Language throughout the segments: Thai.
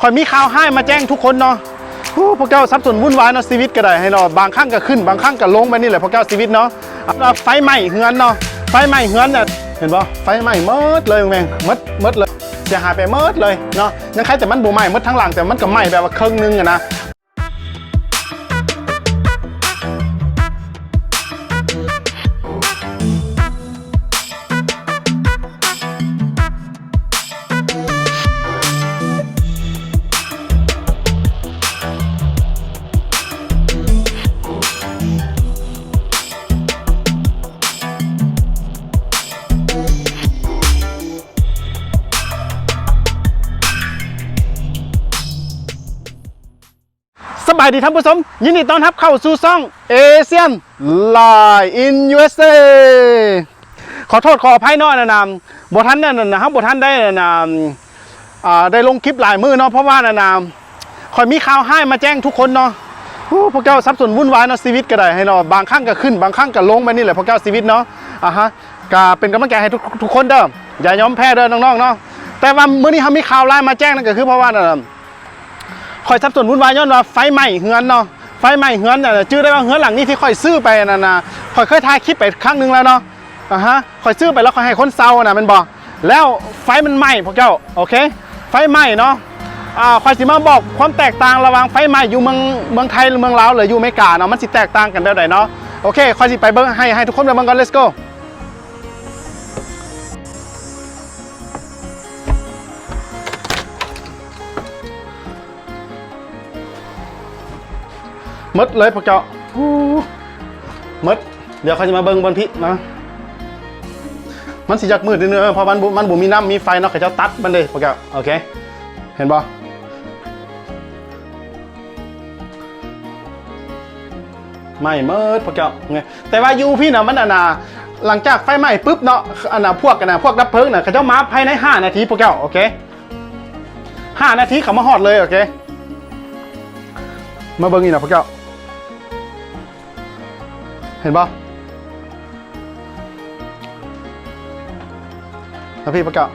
คอยมีข่าวให้มาแจ้งทุกคนเนาะพวกเจ้าสับสนวุ่นวายเนาะชีวิตก็ได้ให้เนาะบางครั้งก็ขึ้นบางครั้งก็ลงไปนี่แหละพวกเจ้าชีวิตเนาะไฟไหม้เฮือนเนาะไฟไหม้เฮือนเนี่ยเห็นป่ะไฟไหม้หมดเลยแม่งหมดหมดเลยเสียหายไปหมดเลยเนาะยังใครแต่มันบ่ไหม้หมดทั้งหลังแต่มันก็ไหม้แบบว่าครึ่งนึงอะนะ สบายดีท่านผู้ชมยินดีต้อนรับเข้าสู่ซ่องเอเชียนไลน์อินยูเอสเอขอโทษขออภัยน้อยนะนามบทท่านนี่ยนะครับบทท่านได้นะนามได้ลงคลิปหลายมือเนาะเพราะว่านะนามคอยมีข่าวให้มาแจ้งทุกคนเนาะพวกเจ้าสับสนวุ่นวายเนาะชีวิตก็ได้ให้เนาะบางครั้งก็ขึ้นบางครั้งก็ลงไปนี่แหละพวกเจ้าชีวิตเนาะอะฮะก็เป็นกำลังใจให้ทุกทุกคนเด้ออย่ายอมแพ้เด้อน้องๆเนาะแต่ว่ามื้อนี้เขามีข่าวร้ายมาแจ้งนั่นก็คือเพราะว่านะ คอยสับสนวุ่นวายย้อนว่าไฟไหม้เฮือนเนาะไฟไหม้เฮือนเนี่ยชื่อได้ว่าเฮือนหลังนี้ที่คอยซื้อไปนั่นนะคอยเคยถ่ายคลิปไปครั้งหนึงแล้วเนาะอะฮะคอยซื้อไปแล้วคอยให้คนเซาน่ะมันบอกแล้วไฟมันไหม้พวกเจ้าโอเค ไฟไหม้เนาะอ่าคอยสิมาบอกความแตกต่างระหว่างไฟไหม้อยู่เมืองเมืองไทยหรือเมืองลาวหรืออยู่อเมริกาเนาะมันสิแตกต่างกันแบบไหนเนาะโอเคคอยสิไปเบิ่งให้ให้ทุกคนไปเบิ่งกัน let's go มดเลยพวกเจ้าฮู้หมดเดี๋ยวเขาจะมาเบิ่งบนพินะมันสิจักมืดนิดนึงเออเพราะมันมันบ่มีน้ำมีไฟเนาะเขาเจ้าตัดมันเลยพวกเจ้าโอเค เห็นบ่ไม่เมิดพวกเจ้าไงแต่ว่าอยู่พี่นะมันอันน่ะหลังจากไฟไหม้ปุ๊บเนาะอันน่ะพวกกันนะพวกดับเพลิงน่ะเขาเจ้ามาภายใน 5 นาทีพวกเจ้าโอเค5นาทีเขามาฮอดเลยโอเค มาเบิ่งอีกนะพวกเจ้า ห็นปะแล้วพี่ประกาศ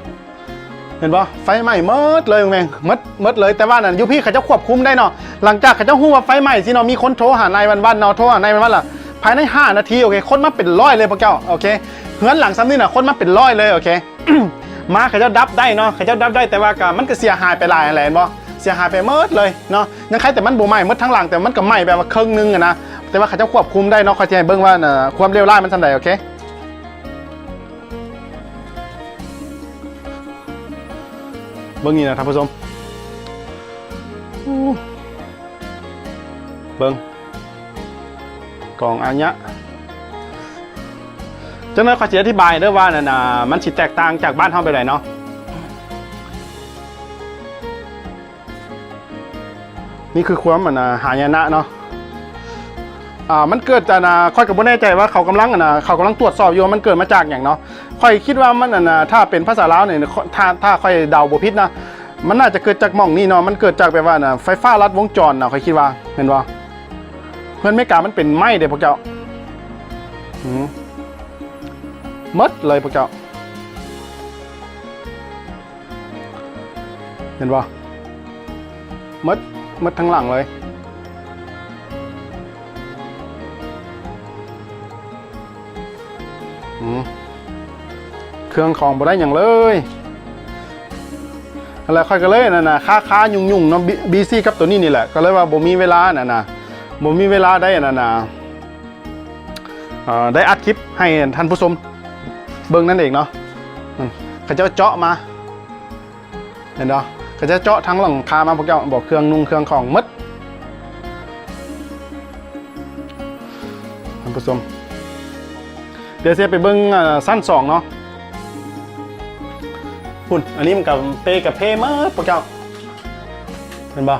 เห็นปะไฟไหม้หมดเลยแม่งหมดหมดเลยแต่ว่านั่นยูพี่เขาจะควบคุมได้เนาะหลังจากเขาจะหู้ว่าไฟไหม้สิเนาะมีคนโทรหานายวันวันเนาะโทรหานายวันวันล่ะภายใน 5 นาทีโอเคคนมาเป็นร้อยเลยพวกเจ้าโอเคเฮือนหลังซ้ำนี่น่ะคนมาเป็นร้อยเลยโอเคมาเขาจะดับได้เนาะเขาจะดับได้แต่ว่าก็มันก็เสียหายไปหลายอะไรเห็นปะเสียหายไปหมดเลยเนาะยังใครแต่มันบ่ไหม้หมดทั้งหลังแต่มันก็ไหม้แบบว่าครึ่งนึงอะนะ แต่ว่าเขาจะควบคุมได้เนาะเขาจะให้เบิ่งว่าน่ะความเร็วร้ามันทำไดโอเคเบิ้งนี่นะท่านผู้ชมเบิ้งกล่องอันเนี้ยจังนั้นขอจะอธิบายเด้อว่านั่นน่ะมันสิแตกต่างจากบ้านเฮาไปไหนเนาะนี่คือความมันน่ะหายนะเนาะ อ่ามันเกิดจากนะค่อยกับบ่แน่ใจว่าเขากำลังนะเขากำลังตรวจสอบอยู่ว่ามันเกิดมาจากอย่างเนาะค่อยคิดว่ามันนะถ้าเป็นภาษาลาวเนี่ยถ้าถ้าค่อยเดาบ่ผิดนะมันน่าจะเกิดจากหม่องนี่เนาะมันเกิดจากแบบว่านะไฟฟ้าลัดวงจรนาะใครคิดว่าเห็นว่าเพื่อนไม่กามันเป็นไหมเด้พวกเจ้าหืมดเลยพวกเจ้า เห็นว่าหมดหมดทั้งหลังเลย เครื่องของบ่ได้อย่างเลยอะไรค่อยก็เลยนะนะค้าค้ายุ่งยุ่งเนาะบีซี่กับตัวนี้นี่แหละก็เลยว่าบ่มีเวลาน่ะนะบ่มีเวลาได้น่ะนะเอ่อได้อัดคลิปให้ท่านผู้ชมเบิ่งนั่นเองเนาะเขาจะเจาะมาเห็นเนาะเขาจะเจาะทั้งหลังคามาพวกเจ้าบอกเครื่องนุ่งเครื่องของหมดท่านผู้ชมเดี๋ยวเสียไปเบิ่งอ่าสั้นสองเนาะ พุ่นอันนี้มันกับเปกับเพมากพวกเจ้าเห็นปะ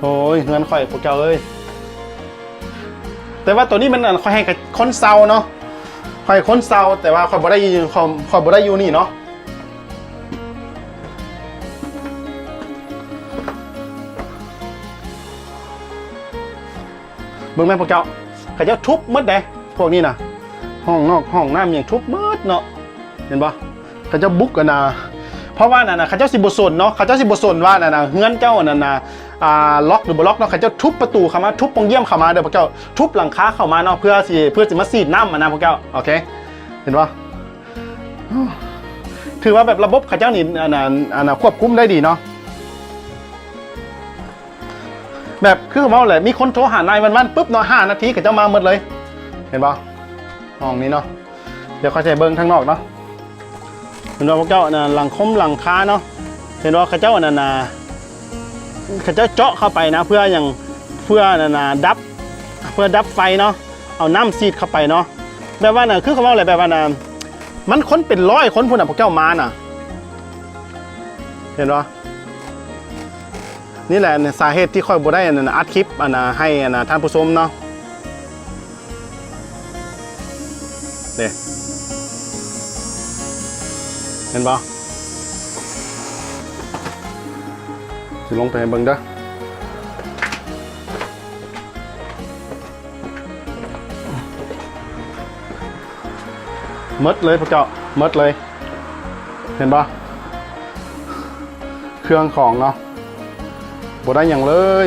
โอ้ยเงินข่อยพวกเจ้าเอ้ยแต่ว่าตัวนี้มันอันค่อยให้กับคนเซาเนาะค่อยคนเซาแต่ว่าค่อยบ่ได้อยู่ค่อยค่อยบ่ได้อยู่นี่เนาะ บิ่งแม่พวกเจ้าเขาเจ้าทุบมดเด้พวกนี้นะห้องนอกห้องน้ำอย่างทุบมดเนาะเห็นปะเขาเจ้าบุกกันนะเพราะว่านั่นนะเขาเจ้าสิบสนเนาะเขาเจ้าสิบสนว่านั่นนะเฮือนเจ้านั่นนะอ่าล็อกหรือบล็อกเนาะเขาเจ้าทุบประตูเข้ามาทุบปองเยี่ยมเข้ามาเด้อพวกเจ้าทุบหลังคาเข้ามาเนาะเพื่อสิเพื่อสิมาสีดน้ำมานะพวกเจ้าโอเคเห็นปะถือว่าแบบระบบเขาเจ้านี่อันนั้นอันนั้นควบคุมได้ดีเนาะ แบบคือว่าอะไรมีคนโทรหานายวันๆปุ๊บเนาะห้านาทีก็จะมาหมดเลย เห็นปะห้องนี้เนาะเดี๋ยวเขาจะเบิ้งทางนอกเนาะเห็นว่าพวกเจ้าน่ะหลังคมหลังค้าเนาะเห็นว่าเขาเจ้าน่ะนะเขาเจ้าเจาะเข้าไปนะ เพื่ออย่างเพื่อน่ะนะดับ เพื่อดับไฟเนาะเอาน้ำซีดเข้าไปเนาะแบบว่าน่ะคือเขาว่าอะไรแบบว่าน่ะมันคนเป็นร้อยคนพุ่นน่ะพวกเจ้ามาน่ะ เห็นปะ นี่แหละสาเหตุที่ค่อยบ่ได้อันนั้นอัดคลิปอันนะให้อันนะท่านผู้ชมเนาะเด้เห็นปะสิลงไปให้เบิ่งเด้อมดเลยพวกเจ้ามดเลย เห็นปะเครื่องของเนาะ บ่ได้อย่างเลย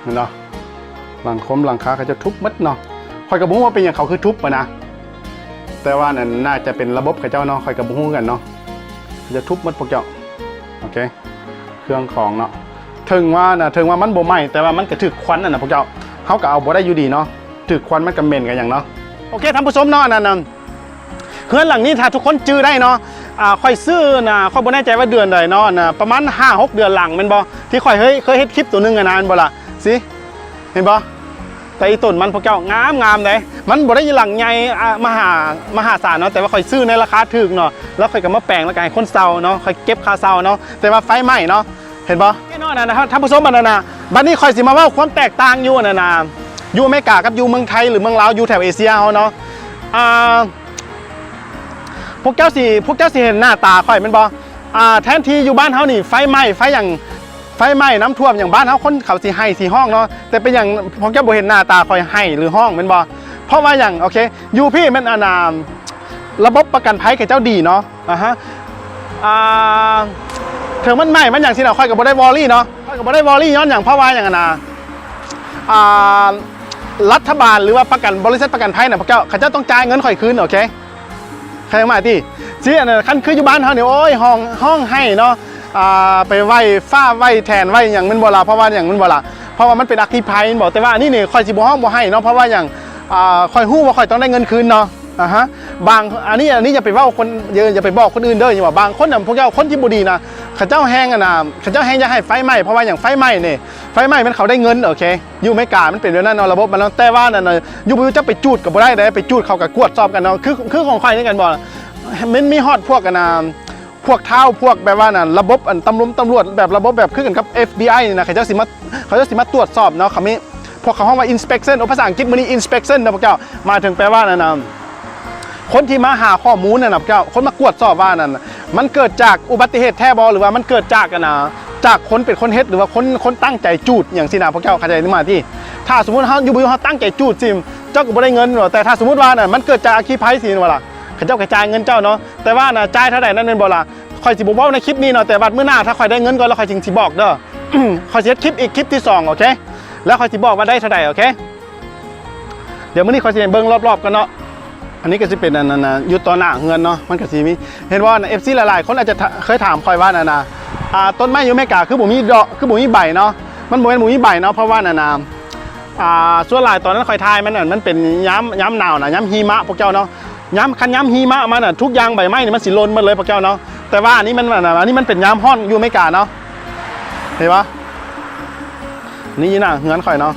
เห็นเนาะหลังคมหลังคาเขาจะทุบมัดเนาะคอยกระบุ้งว่าเป็นอย่างเขาคือทุบอะนะแต่ว่านั่นน่าจะเป็นระบบเขาเจ้าเนาะคอยกระบุ้งกันเนาะเขาจะทุบมัดพวกเจ้าโอเค เครื่องของเนาะถึงว่านะถึงว่ามันบ่ไหม้แต่ว่ามันกระถึกควันน่ะนะพวกเจ้าเขาก็เอาบ่ได้อยู่ดีเนาะถึกควันมันก็เหม็นกันอย่างเนาะโอเคท่านผู้ชมเนาะนั่นน่ะเฮือนหลังนี้ถ้าทุกคนจื้อได้เนาะ อ่าค่อยซื้อนะค่อยบ่แน่ใจว่าเดือนใดเนาะนะประมาณ5 6เดือนหลังแม่นบ่ที่ค่อยเฮ้ยเคยเฮ็ดคลิปตัวหนึงอะนะแม่นบ่ล่ะสิเห็นบ่แต่อีต้นมันพวกเจ้างามงามเลยมันบ่ได้หลังใหญ่มหามหาศาลเนาะแต่ว่าค่อยซื้อในราคาถูกเนาะแล้วค่อยก็มาแปลงแล้วก็ให้คนเซาเนาะค่อยเก็บค่าเซาเนาะแต่ว่าไฟไหม้เนาะเห็นบ่แน่นอนนะครับท่านผู้ชมบันั้นน่ะบัดนี้ค่อยสิมาเว้าความแตกต่างอยู่นั่นน่ะอยู่อเมริกากับอยู่เมืองไทยหรือเมืองลาวอยู่แถวเอเชียเฮาเนาะอ่า พวกเจ้าสีพวกเจ้าสีเห็นหน้าตาข่อยมันบอ่าแทนที่อยู่บ้านเฮานี่ไฟไหม้ไฟอย่างไฟไหม้น้ำท่วมอย่างบ้านเฮาคนเขาสีให้สีห้องเนาะแต่เป็นอย่างพวกเจ้าบ่เห็นหน้าตาข่อยให้หรือห้องมันบอเพราะว่าอย่างโอเคอยู่พี่มันอนามระบบประกันภัยกับเจ้าดีเนาะอ่าฮะอ่าถึงมันไหม้มันอย่างที่เราค่อยกับบ่ได้วอรี่เนาะค่อยกับบ่ได้วอรี่ย้อนอย่างเพราะว่าอย่างนั้นนะอ่ารัฐบาลหรือว่าประกันบริษัทประกันภัยเนี่ยพวกเจ้าเขาเจ้าต้องจ่ายเงินข่อยคืนโอเค ใครมาที่ที่อันนั้นขั้นคืออยู่บ้านเขาเนี่ยโอ้ยห้องห้องให้เนาะอ่าไปไหว้ฟ้าไหว้แทนไหว้อย่างมันบ่ละเพราะว่าอย่างมันบ่ละเพราะว่ามันเป็นอัคคีภัยบอกแต่ว่านี่นี่คอยสิบ่ห้องบ่ให้เนาะเพราะว่าอย่างอ่าคอยหู้ว่าคอยต้องได้เงินคืนเนาะ อ่าฮะบางอันนี้อันนี้อย่าไปว่าคนเยอะอย่าไปบอกคนอื่นเด้ออย่าว่าบางคนน่ะพวกเจ้าคนที่บ่ดีนะเขาเจ้าแห้งอะนะเขาเจ้าแห้งอยากให้ไฟไหม้เพราะว่าอย่างไฟไหม้นี่ยไฟไหม้มันเขาได้เงินโอเคอยู่ไม่กามันเป็นเรื่องนั้นเนาะระบบมันเนาะแต่ว่านั่นน่ะอยู่บ่รู้จะไปจูดกับบ่ได้เด้ไปจูดเขากับกวดสอบกันเนาะคือคือของใครนี่กันบ่มันมีฮอดพวกกันนะพวกเท้าพวกแบบว่าน่ะระบบอันตำรวจตำรวจแบบระบบแบบคือกันกับ FBI นี่นะเขาจะสิมาเขาจะสิมาตรวจสอบเนาะเขามีพวกเขาห้องว่า inspection ภาษาอังกฤษมันนี่ inspection นะพวกเจ้ามาถึงแปลว่านั่นนะ คนที่มาหาข้อมูลน่ะนะพวกเจ้าคนมากวดสอบว่านั่นมันเกิดจากอุบัติเหตุแท้บอหรือว่ามันเกิดจากนนะจากคนเป็นคนเฮ็ดหรือว่าคนคนตั้งใจจูดอย่างสินะพวกเจ้าเข้าใจนี่มาที่ ถ้าสมมติเขาอยู่บนเขาตั้งใจจูดจิมเจ้าก็บ่ได้เงินหรอแต่ถ้าสมมติว่าน่ะมันเกิดจากอาคีภัยสิว่าล่ะเขาเจ้ากระจายเงินเจ้าเนาะแต่ว่านะจ่ายเท่าไหร่นั่นเป็นบ่ล่ะคอยสิบอกเว่าในคลิปนี้เนาะแต่บัดมื้อหน้าถ้าคอยได้เงินก่อนแล้วคอยจึงสิบอกเด้อคอยสิเฮ็ดคลิปอีกคลิปที่สองโอเคแล้วคอยสิบอกว่าได้เท่าไหร่โอเคเดี๋ยวมื้อนี้คอยสิเบิ่งรอบๆกันเนาะ อันนี้ก็สิเป็นอันนั้นนะอยู่ต่อหน้าเฮือนเนาะมันก็สิมีเห็นว่าเอฟซีหลายๆ คนอาจจะเคยถามคอยว่านะนะอ่าต้นไม้อยู่เมกาคือบ่มีดอกคือบ่มีใบเนาะมันบ่แม่นบ่มีใบเนาะเพราะว่านะนะอ่าส่วนหลายตอนนั้นคอยทายมันน่ะมันเป็นย้ำย้ำหนาวนะย้ำหิมะพวกเจ้าเนาะย้ำคันย้ำหิมะมันน่ะทุกอย่างใบไม้นี่มันสิลนหมาเลยพวกเจ้าเนาะแต่ว่าอันนี้มันน่ะอันนี้มันเป็นย้ำห้อนอยู่ไม่กาเนาะเห็นปะนี่ยีน่ะเฮือนคอยเนาะ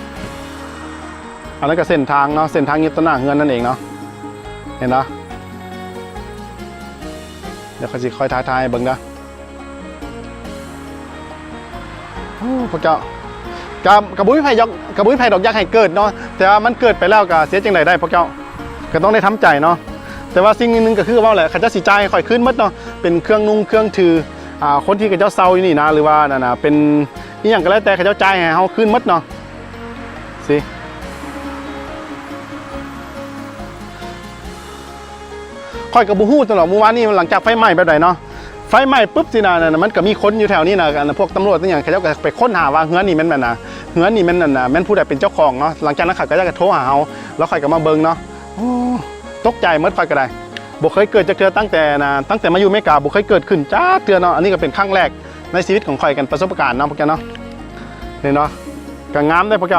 อันนั้นก็เส้นทางเนาะเส้นทางยึดต้นหน้าเฮือนนั่นเองเนาะ เห็นเนาะเดี๋ยวเขาสิคอยทายทายๆเบิ่งเด้อโอ้พวกเจ้ากับกับบุ้ยไผ่ยกกับบุ้ยไผ่ดอกยักษ์ให้เกิดเนาะแต่ว่ามันเกิดไปแล้วก็เสียจังไดได้พวกเจ้าก็ต้องได้ทำใจเนาะแต่ว่าสิ่งนึงก็คือว่าแหละเขาจะสิให้ค่อยขึ้นหมดเนาะเป็นเครื่องนุ่งเครื่องถืออ่าคนที่เขาเจ้าเซาอยู่นี่นะหรือว่านั่นนะเป็นนี่อย่างก็แล้วแต่เขาเจ้าใจให้เฮาขึ้นหมดเนาะสิ ค่อยกับบูฮู้ตลอดเมื่อวานนี้หลังจากไฟไหม้แบบไหนเนาะไฟไหม้ปุ๊บสินะนั่นนะมันก็มีคนอยู่แถวนี้นะอันนะพวกตำรวจต่างอย่างเขาจ้าก็ไปค้นหาว่าเฮือนนี่แมันแม่นนะเฮือนนี่แมันนั่นนะแม่นผู้ใดเป็นเจ้าของเนาะหลังจากนั้นเขาก็จะโทรหาเฮาแล้วค่อยก็มาเบิ่งเนาะตกใจหมดค่อยก็ได้บ่เคยเกิดจะเกิดตั้งแต่นะตั้งแต่มาอยู่เมกาบ่เคยเกิดขึ้นจ้าเตือนเนาะอันนี้ก็เป็นครั้งแรกในชีวิตของข่อยกันประสบการณ์เนาะพวกแกเนาะนี่เนาะก็งามได้พวกแก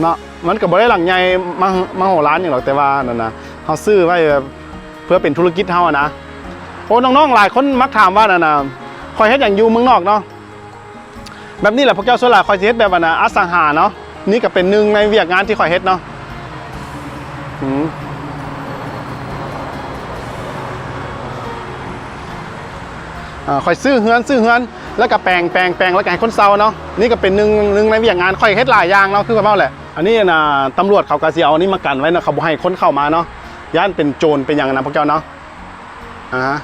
เนาะมันก็บ่ได้หลังใหญ่มามาโหร้านอย่างหรอกแต่ว่านั่นนะ เฮาซื้อไว้เพื่อเป็นธุรกิจเฮานะโอ้น้องๆหลายคนมักถามว่านั่นน่ะข่อยเฮ็ดอย่างอยู่เมืองนอกเนาะแบบนี้แหละพวกแกส่วนหลายข่อยเฮ็ดแบบว่านะอสังหาเนาะนี่ก็เป็นหนึ่งในเวียกงานที่ข่อยเฮ็ดเนาะอืมอ่าค่อยซื้อเฮือนซื้อเฮือนแล้วก็แปลงแปลงแปลงแล้วก็ให้คนเซาเนาะนี่ก็เป็นหนึ่งหนึ่งในเวียกงานค่อยเฮ็ดหลายอย่างเนาะคือว่าแหละ อันนี้นะตำรวจเขาก็สิเอาอันนี้มากันไว้เนาะเขาบ่ให้คนเข้ามาเนาะ ย่านเป็นโจรเป็นอย่างนั้นพวกเจ้าเนาะอ่าฮะ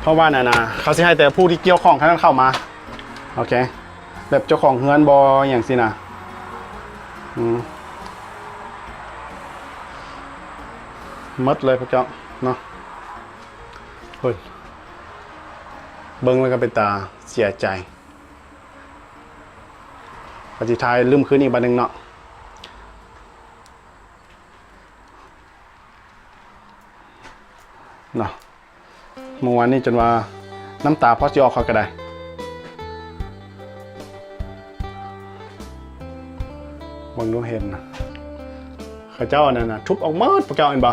เพราะว่าน่ะนะเขาสิให้แต่ผู้ที่เกี่ยวข้องเท่านั้นเข้ามาโอเคแบบเจ้าของเฮือนบออย่างสินะอืมมดเลยพวกเจ้าเนาะเฮ้ยเบิ้งแล้วก็เป็นตาเสียใจปฏิทายลืมคืนอีกบันหนึ่งเนาะ เนาะเมื่อวานนี้จนว่าน้ำตาพอสิออกเขาก็ได้บิ่งดูเห็นนะเข้าเจ้านั่นนะทุบออกมดพวกเจ้าเห็นบ่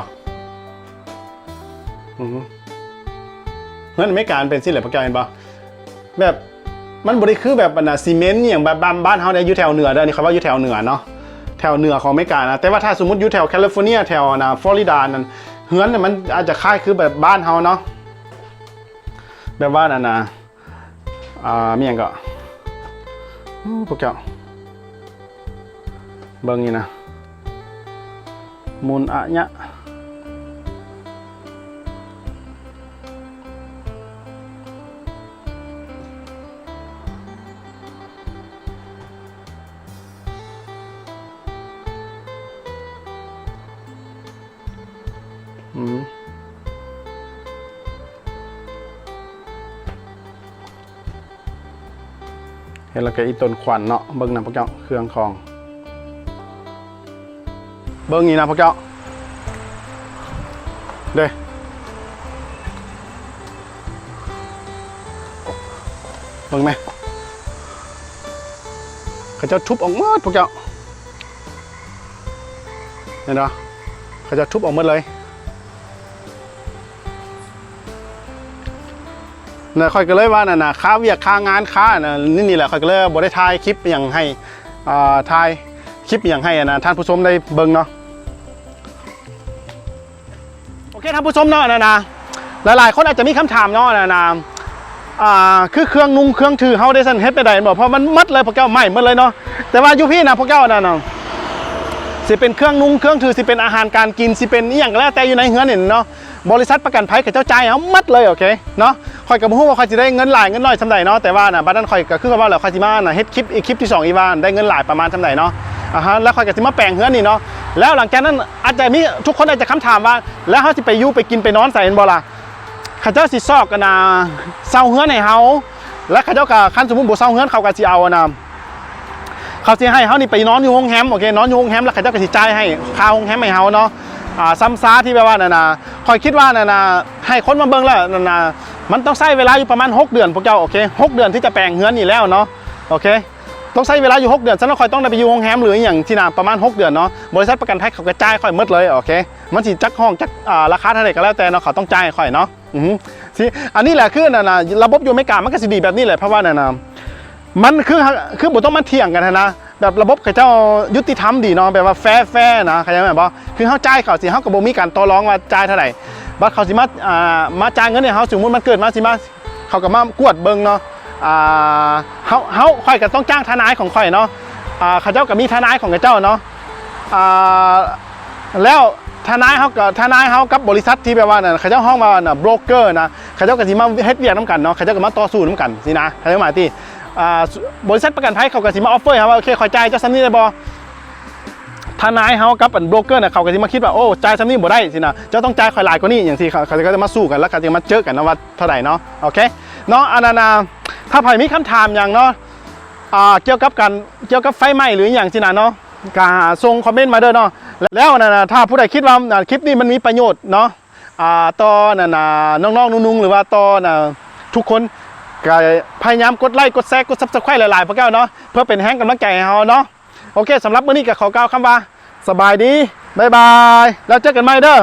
อือเงินอเมริกามันเป็นสิแหละพวกแกเห็นปะแบบมันบริคือแบบอันะซีเมนต์อย่างแบบบ้านบ้านเฮาเนี่ยอยู่แถวเหนือเด้อนี่เขาว่าอยู่แถวเหนือเนาะแถวเหนือของอเมริกานะแต่ว่าถ้าสมมติอยู่แถวแคลิฟอร์เนียแถวนะฟลอริดานั่น เฮือนเนี่ยมันอาจจะคล้ายคือแบบบ้านเฮาเนาะแบบว่านั่นนะอ่ามียงก็อู้พวกเจ้าเบิ่งนี่นะมุนอะญะ เห็นแล้วก็อีต้นขวัญเนาะเบิ่งนะพวกเจ้าเครื่องของ เบิ่งนี่นะพวกเจ้าเด้เบิ่งไหมเขาเจ้าทุบออกหมดพวกเจ้าเห็นเนะเขาเจะทุบออกหมดเลย นะค่อยก็เลยว่าน่ะนะค้าเวียกค้างานค้าน่ะนี่นี่แหละค่อยก็เลยบ่ได้ถ่ายคลิปอย่างให้อ่าถ่ายคลิปอย่างให้นะท่านผู้ชมได้เบิ่งเนาะโอเคท่านผู้ชมเนาะนะนะหลายๆคนอาจจะมีคำถามเนาะนะนะอ่าคือเครื่องนุ่งเครื่องถือเฮาได้สั่นเฮ็ดไปได้บ่เพราะมันมัดเลยพวกเจ้าไหม้หมดเลยเนาะแต่ว่าอยู่พี่นะพวกเจ้าน่ะเนาะสิเป็นเครื่องนุ่งเครื่องถือสิเป็นอาหารการกินสิเป็นอีหยังก็แล้วแต่อยู่ในเฮือนนี่เนาะ บริษัทประกันภัยกับเจ้าใจเอามัดเลยโอเคเนาะคอยกับพูดว่าคอยจะได้เงินหลายเงินน้อยสำใดเนาะแต่ว่าน่ะบ้านนั้นคอยก็คือว่าเราคอยสิมาน่ะเฮ็ดคลิปอีกคลิปที่สองอีวานได้เงินหลายประมาณสำใดเนาะอ่าฮะแล้วคอยก็สิมาแปลงเฮือนนี่เนาะแล้วหลังจากนั้นอาจจะมีทุกคนอาจจะคำถามว่า แล้วเฮาสิไปอยู่ไปกินไปนอนใส่เห็นบ่ล่ะข้าเจ้าสิซอกกันนะเซาเฮือนให้เฮาและข้าเจ้าก็คันสมมุติบ่เซาเฮือนเขาก็สิเอานะเขาสิให้เฮานี่ไปนอนอยู่โรงแรมโอเคนอนอยู่โรงแรมแล้วข้าเจ้าก็สิจ่ายให้ค่าโรงแรมให้เฮาเนาะ อ่าซ้ำซาที่แบบว่านั่นน่ะคอยคิดว่านั่นน่ะให้คนมาเบิ่งแล้วนั่นน่ะมันต้องใช้เวลาอยู่ประมาณ 6 เดือนพวกเจ้าโอเคหกเดือนที่จะแปลงเฮือนนี่แล้วเนาะโอเคต้องใช้เวลาอยู่ 6 เดือนฉันต้องคอยต้องได้ไปอยู่โรงแรมหรืออย่างที่นาประมาณ 6 เดือนเนาะบริษัทประกันภัยเขากระจายค่อยมดเลยโอเคมันสิจักห้องจักอ่าราคาเท่าไหร่ก็แล้วแต่เนาะเขาต้องจ่ายค่อยเนาะอือฮึสิอันนี้แหละคือน่ะนะระบบอยู่อเมกามันก็สิดีแบบนี้แหละเพราะว่าน่ะนะมันคือคือบ่ต้องมาเถียงกันนะ แบบระบบเขาเจ้ายุติธรรมดีเนาะแบบว่าแฟร์แฟร์นะเข้าใจไหมบ่คือเฮาจ่ายเขาสิเฮาก็บ่มีการต่อรองว่าจ่ายเท่าไหร่บัดเขาสิมาอ่ามาจ่ายเงินเนี่ยเขาสมมติมันเกิดมาสิมาเขาก็มากวดเบิ่งเนาะอ่าเฮาเฮาค่อยก็ต้องจ้างทนายของค่อยเนาะอ่าเขาเจ้าก็มีทนายของเขาเจ้าเนาะอ่าแล้วทนายเขากับทนายเขากับบริษัทที่แบบว่าน่ะเขาเจ้าห้องมาน่ะโบรกเกอร์นะเขาเจ้าก็สิมาเฮ็ดเวียกน้ำกันเนาะเขาเจ้าก็มาต่อสู้น้ำกันสินะเขาเจ้าหมายที่ อ่าบริษัทประกันภัยเขาก็สิมาออฟเฟอร์ครับว่าโอเคขอจ่ายเจ้าซัมนี่ได้บ่ทนายเขากับอันโบรกเกอร์น่ะเขาก็สิมาคิดว่าโอ้จ่ายซัมนี่บ่ได้สินะเจ้าต้องจ่ายข่อยหลายกว่านี้อย่างที่เขาเขาก็จะมาสู้กันแล้วก็จะมาเจอกันนะว่าเท่าไหร่เนาะโอเคเนาะอันนั้นถ้าใครมีคำถามอย่างเนาะอ่าเกี่ยวกับการเกี่ยวกับไฟไหม้หรืออย่างที่นั่นเนาะก็ส่งคอมเมนต์มาเด้อเนาะแล้วนะนะถ้าผู้ใดคิดว่าคลิปนี้มันมีประโยชน์เนาะต่อนะนะน้องๆนุ่งๆหรือว่าต่อนะทุกคน ก็พยายามกดไลค์กดแชร์กดซับสไครต์หลายๆพวกเก้าเนาะเพื่อเป็นแห้งกำลังใจให้เราเนาะโอเคสำหรับมื้อนี้ก็ขอกล่าวคำว่า สบายดีบ๊ายบาย แล้วเจอกันใหม่เด้อ